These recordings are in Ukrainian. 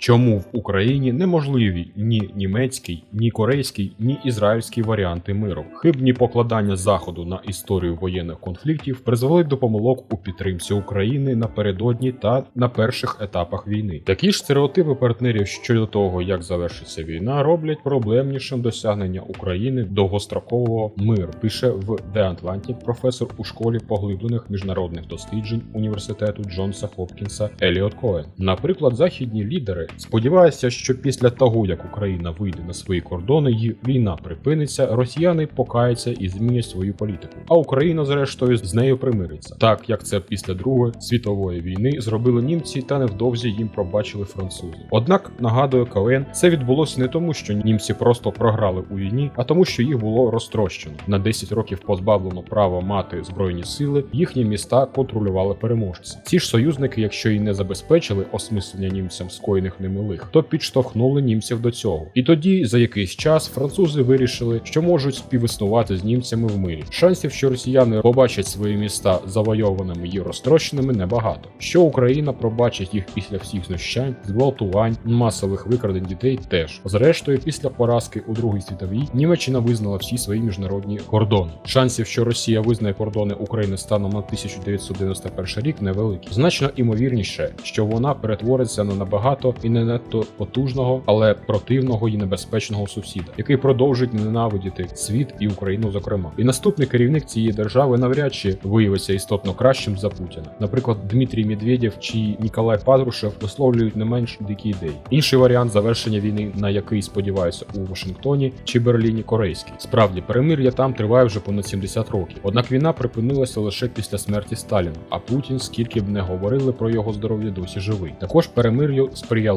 Чому в Україні неможливі ні німецький, ні корейський, ні ізраїльський варіанти миру? Хибні покладання заходу на історію воєнних конфліктів призвели до помилок у підтримці України напередодні та на перших етапах війни. Такі ж стереотипи партнерів щодо того, як завершиться війна, роблять проблемнішим досягнення України довгострокового миру. Пише в The Atlantic професор у школі поглиблених міжнародних досліджень університету Джонса Хопкінса Еліот Коен. Наприклад, західні лідери сподіваються, що після того як Україна вийде на свої кордони і війна припиниться, росіяни покаються і змінять свою політику. А Україна, зрештою, з нею примириться, так як це після Другої світової війни зробили німці, та невдовзі їм пробачили французи. Однак нагадує Коен, це відбулося не тому, що німці просто програли у війні, а тому, що їх було розтрощено на 10 років позбавлено права мати збройні сили. Їхні міста контролювали переможці. Ці ж союзники, якщо і не забезпечили осмислення німцям скоєних ними лих, то підштовхнули німців до цього. І тоді, за якийсь час, французи вирішили, що можуть співіснувати з німцями в мирі. Шансів, що росіяни побачать свої міста завойованими і розтрощеними, небагато. Що Україна пробачить їх після всіх знущань, зґвалтувань, масових викрадень дітей, теж зрештою, після поразки у Другій світовій Німеччина визнала всі свої міжнародні кордони. Шансів, що Росія визнає кордони України станом на 1991 рік, невеликі. Значно імовірніше, що вона перетвориться на набагато і не надто потужного, але противного і небезпечного сусіда, який продовжить ненавидіти світ і Україну, зокрема. І наступний керівник цієї держави навряд чи виявиться істотно кращим за Путіна. Наприклад, Дмитрій Медведєв чи Ніколай Патрушев висловлюють не менш дикі ідеї. Інший варіант завершення війни, на який сподіваюся у Вашингтоні чи Берліні, корейський. Справді, перемир'я там триває вже понад 70 років. Однак війна припинилася лише після смерті Сталіна. А Путін, скільки б не говорили про його здоров'я, досі живий. Також перемир'ю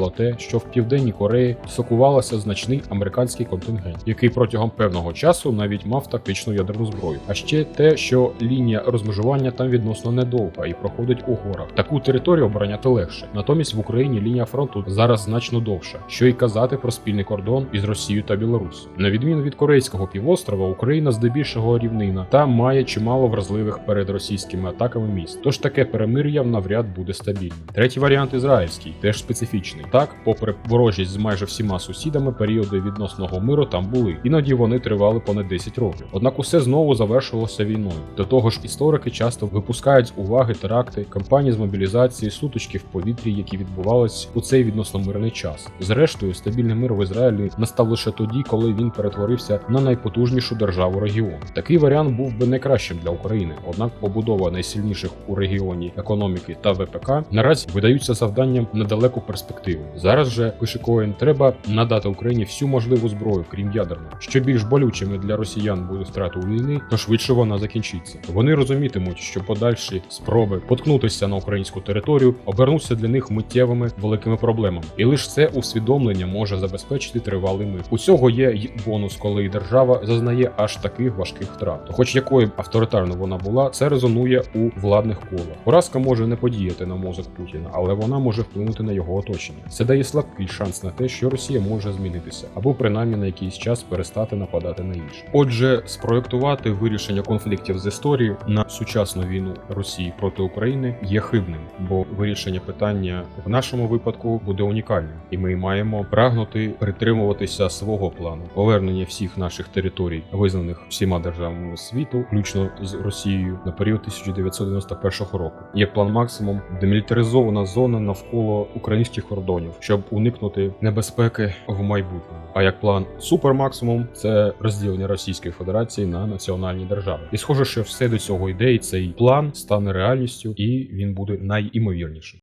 сприяло те, що в південній Кореї сокувалося значний американський контингент, який протягом певного часу навіть мав тактичну ядерну зброю. А ще те, що лінія розмежування там відносно недовга і проходить у горах. Таку територію обороняти легше. Натомість в Україні лінія фронту зараз значно довша, що й казати про спільний кордон із Росією та Білоруссю. На відміну від корейського півострова, Україна здебільшого рівнина та має чимало вразливих перед російськими атаками міст. Тож таке перемир'я навряд буде стабільним. Третій варіант ізраїльський, теж специфічний. Так, попри ворожість з майже всіма сусідами, періоди відносного миру там були. Іноді вони тривали понад 10 років. Однак усе знову завершилося війною. До того ж, історики часто випускають з уваги теракти, кампанії з мобілізації, сутички в повітрі, які відбувались у цей відносно мирний час. Зрештою, стабільний мир в Ізраїлі настав лише тоді, коли він перетворився на найпотужнішу державу регіону. Такий варіант був би найкращим для України, однак побудова найсильніших у регіоні економіки та ВПК наразі видаються завданням на далеку перспективу. Зараз же пише Коен, треба надати Україні всю можливу зброю, крім ядерної. Що більш болючими для росіян буде втрата у війни, то швидше вона закінчиться. Вони розумітимуть, що подальші спроби поткнутися на українську територію обернуться для них миттєвими великими проблемами, і лише це усвідомлення може забезпечити тривалий мир. У цього є й бонус, коли держава зазнає аж таких важких втрат. То хоч якою б авторитарною вона була, це резонує у владних колах. Поразка може не подіяти на мозок Путіна, але вона може вплинути на його оточення. Це дає слабкий шанс на те, що Росія може змінитися, або принаймні на якийсь час перестати нападати на інших. Отже, спроектувати вирішення конфліктів з історії на сучасну війну Росії проти України є хибним, бо вирішення питання в нашому випадку буде унікальним, і ми маємо прагнути притримуватися свого плану повернення всіх наших територій, визнаних всіма державами світу, включно з Росією на період 1991 року. Як план максимум демілітаризована зона навколо українських кордонів, щоб уникнути небезпеки в майбутньому. А як план супермаксимум це розділення Російської Федерації на національні держави. І схоже, що все до цього йде, і цей план стане реальністю, і він буде найімовірнішим.